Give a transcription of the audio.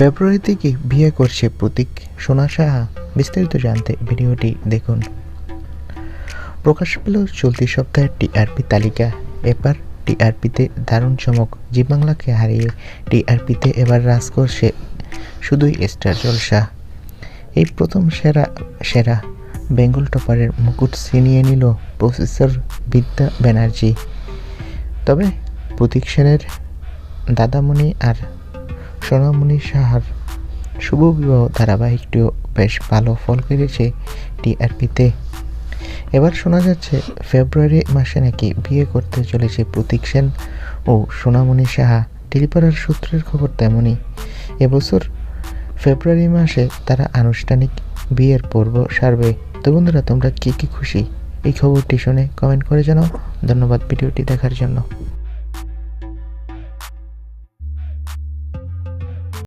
ফেব্রুয়ারি থেকে বিয়ে করছে প্রতীক। সোনা সাহা, বিস্তারিত জানতে ভিডিওটি দেখুন। প্রকাশ পেল চলতি সপ্তাহের টিআরপি তালিকা। এবার টিআরপিতে দারুণ চমক। জি বাংলাকে হারিয়ে টিআরপিতে এবার রাজ করছে শুধুই স্টার জলসা। এই প্রথম সেরা সেরা বেঙ্গল টপারের মুকুট ছিনিয়ে নিল প্রফেসর বিদ্যা ব্যানার্জি। তবে প্রতীক সেনের দাদামণি আর সোনামণি সাহার শুভ বিবাহ ধারাবাহিকটিও বেশ ভালো ফল করেছে টিআরপিতে। এবার শোনা যাচ্ছে, ফেব্রুয়ারি মাসে নাকি বিয়ে করতে চলেছে প্রতীক সেন ও সোনামণি সাহা। টেলিপাড়ার সূত্রের খবর তেমনই। এবছর ফেব্রুয়ারি মাসে তারা আনুষ্ঠানিক বিয়ের পর্ব সারবে। তো বন্ধুরা, তোমরা কী কী খুশি? এই খবরটি শুনে কমেন্ট করে জানাও। ধন্যবাদ ভিডিওটি দেখার জন্য।